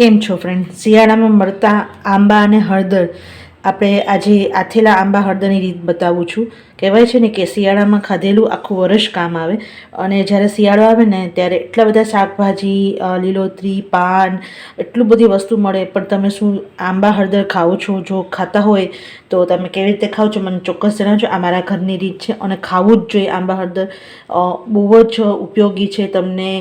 કેમ છો ફ્રેન્ડ શિયાળામાં મળતા આંબા અને હળદર. આપણે આજે આથેલા આંબા હળદરની રીત બતાવું છું. કહેવાય છે ને કે શિયાળામાં ખાધેલું આખું વર્ષ કામ આવે. અને જ્યારે શિયાળો આવે ને, ત્યારે એટલા બધા શાકભાજી લીલોતરી, પાન, એટલું બધી વસ્તુ મળે. પણ તમે શું આંબા હળદર ખાઓ છો? જો ખાતા હોય, તો તમે કેવી રીતે ખાઓ છો? મને ચોક્કસ જણાવજો. આ મારા ઘરની રીત છે અને ખાવું જ જોઈએ આંબા હળદર. બહુ જ ઉપયોગી છે તમને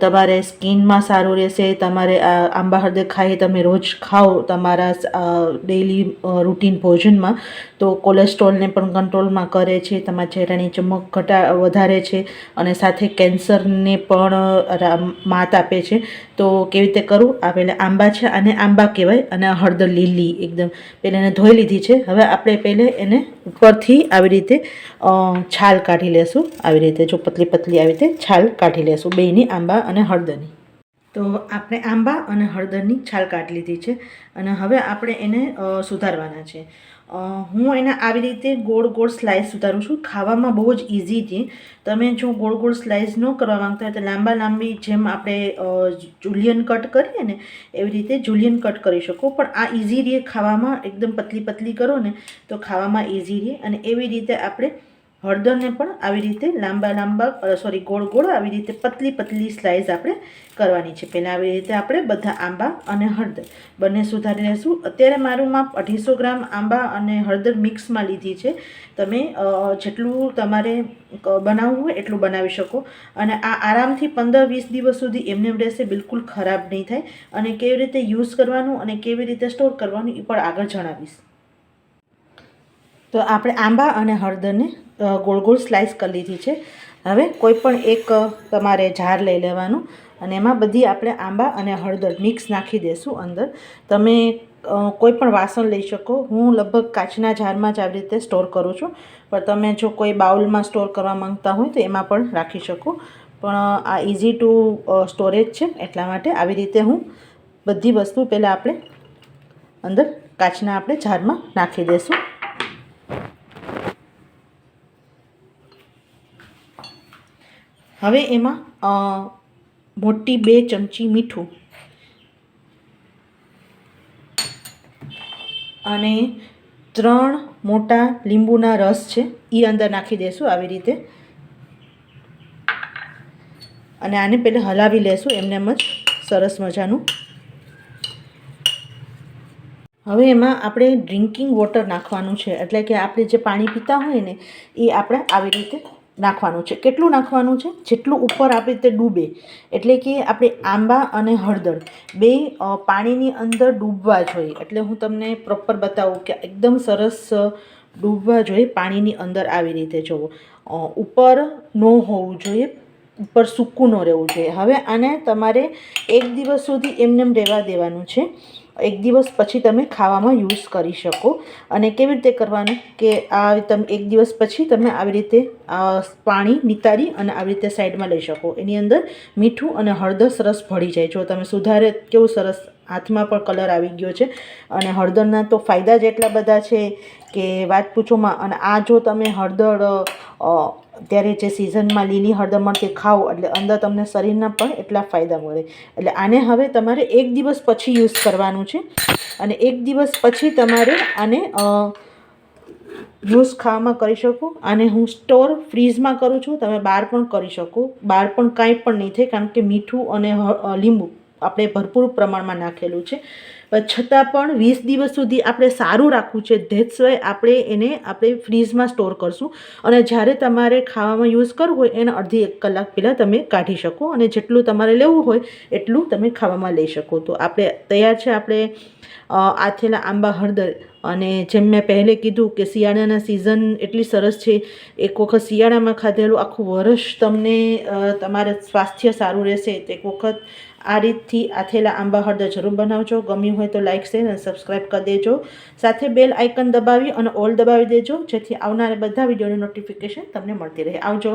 તમારે સ્કિનમાં સારું રહેશે, તમારે આંબા હળદર ખાઈ તમે રોજ ખાઓ તમારા ડેઈલી રૂટીન ભોજનમાં, તો કોલેસ્ટ્રોલને પણ કંટ્રોલમાં કરે છે, તમારા ચહેરાની ચમક ઘટા વધારે છે અને સાથે કેન્સરને પણ માત આપે છે. તો કેવી રીતે કરું? આ પહેલાં આંબા છે અને આંબા કહેવાય અને હળદર લીલી એકદમ. પહેલાં એને ધોઈ લીધી છે. હવે આપણે પહેલે એને ઉપરથી આવી રીતે છાલ કાઢી લેશું. આવી રીતે જો પતલી પતલી આવી રીતે છાલ કાઢી લેશું. બેની આંબા અને હળદરની. તો આપણે આંબા અને હળદરની છાલ કાઢી લીધી છે અને હવે આપણે એને સુધારવાના છે. હું એને આવી રીતે ગોળ ગોળ સ્લાઇસ સુધારું છું. ખાવામાં બહુ જ ઇઝી છે. તમે જો ગોળ ગોળ સ્લાઇસ ન કરવા માંગતા હોય તો લાંબા લાંબી જેમ આપણે જુલિયન કટ કરીએ ને, એવી રીતે જુલિયન કટ કરી શકો. પણ આ ઇઝી રહે ખાવામાં. એકદમ પતલી પતલી કરો ને, તો ખાવામાં ઇઝી રહે અને એવી રીતે આપણે હળદરને પણ આવી રીતે લાંબા લાંબા સોરી ગોળ ગોળ આવી રીતે પતલી પતલી સ્લાઇસ આપણે કરવાની છે. પહેલાં આવી રીતે આપણે બધા આંબા અને હળદર બંને સુધારી લેશું. અત્યારે મારું માપ અઢીસો ગ્રામ આંબા અને હળદર મિક્સમાં લીધી છે. તમે જેટલું તમારે બનાવવું હોય એટલું બનાવી શકો. અને આ આરામથી પંદર વીસ દિવસ સુધી એમને એમ રહેશે બિલકુલ ખરાબ નહીં થાય. અને કેવી રીતે યુઝ કરવાનું અને કેવી રીતે સ્ટોર કરવાનું એ પણ આગળ જણાવીશ. તો આપણે આંબા અને હળદરને ગોળ ગોળ સ્લાઇસ કરી લીધી છે. હવે કોઈ પણ એક તમારે જાર લઈ લેવાનું અને એમાં બધી આપણે આંબા અને હળદર મિક્સ નાખી દેશું અંદર. તમે કોઈ પણ વાસણ લઈ શકો. હું લગભગ કાચના જારમાં જ આવી રીતે સ્ટોર કરું છું. પણ તમે જો કોઈ બાઉલમાં સ્ટોર કરવા માંગતા હોય તો એમાં પણ રાખી શકો. પણ આ ઇઝી ટુ સ્ટોરેજ છે એટલા માટે આવી રીતે હું બધી વસ્તુ પહેલાં આપણે અંદર કાચના આપણે જારમાં નાખી દઈશું હવે એમાં મોટી બે ચમચી મીઠું અને ત્રણ મોટા લીંબુના રસ છે એ અંદર નાખી દેશું આવી રીતે. અને આને પહેલાં હલાવી લેશું, એમને એમ જ સરસ મજાનું. હવે એમાં આપણે ડ્રિંકિંગ વોટર નાખવાનું છે, એટલે કે આપણે જે પાણી પીતા હોય ને એ આપણે આવી રીતે નાખવાનું છે. કેટલું નાખવાનું છે? જેટલું ઉપર આપણે તે ડૂબે. એટલે કે આપણે આંબા અને હળદર બે પાણીની અંદર ડૂબવા જોઈએ. એટલે હું તમને પ્રોપર બતાવું કે એકદમ સરસ ડૂબવા જોઈએ પાણીની અંદર આવી રીતે જુઓ ઉપર ન હોવું જોઈએ, ઉપર સૂકું ન રહેવું જોઈએ. હવે આને તમારે એક દિવસ સુધી એમનેમ રહેવા દેવાનું છે. એક દિવસ પછી તમે ખાવામાં યુઝ કરી શકો. અને કેવી રીતે કરવાનું? કે આ તમે એક દિવસ પછી તમે આવી રીતે પાણી નિતારી અને આવી રીતે સાઈડમાં લઈ શકો. એની અંદર મીઠું અને હળદર સરસ ભળી જાય. જો તમે સુધારે કેવું સરસ હાથમાં પણ કલર આવી ગયો છે. અને હળદરના તો ફાયદા જ એટલા બધા છે કે વાત પૂછોમાં અને આ જો તમે હળદર અત્યારે જે સિઝનમાં લીલી હળદર મળતી ખાઓ એટલે અંદર તમને શરીરના પણ એટલા ફાયદા મળે. એટલે આને હવે તમારે એક દિવસ પછી યુઝ કરવાનું છે. અને એક દિવસ પછી તમારે આને યુઝ ખાવામાં કરી શકો. અને હું સ્ટોર ફ્રીઝમાં કરું છું, તમે બહાર પણ કરી શકો. બહાર પણ કાંઈ પણ નહીં થાય, કારણ કે મીઠું અને લીંબુ આપણે ભરપૂર પ્રમાણમાં નાખેલું છે. છતાં પણ વીસ દિવસ સુધી આપણે સારું રાખવું છે. ધેટ્સ વાય આપણે એને આપણે ફ્રીઝમાં સ્ટોર કરશું. અને જ્યારે તમારે ખાવામાં યુઝ કરવું હોય, એને અડધી એક કલાક પહેલાં તમે કાઢી શકો અને જેટલું તમારે લેવું હોય, એટલું તમે ખાવામાં લઈ શકો. તો આપણે તૈયાર છે આપણે આથેલા આંબા હળદર. અને જેમ મેં પહેલે કીધું કે શિયાળાના સિઝન એટલી સરસ છે. એક વખત શિયાળામાં ખાધેલું આખું વર્ષ તમને તમારે સ્વાસ્થ્ય સારું રહેશે. એક વખત આ રીતથી આથેલા આંબા હળદર જરૂર બનાવજો. ગમ્યું હોય તો લાઇક શેર અને સબસ્ક્રાઈબ કરી દેજો. સાથે બેલ આઇકન દબાવી અને ઓલ દબાવી દેજો, જેથી આવનારા બધા વિડીયોની નોટિફિકેશન તમને મળતી રહે. આવજો.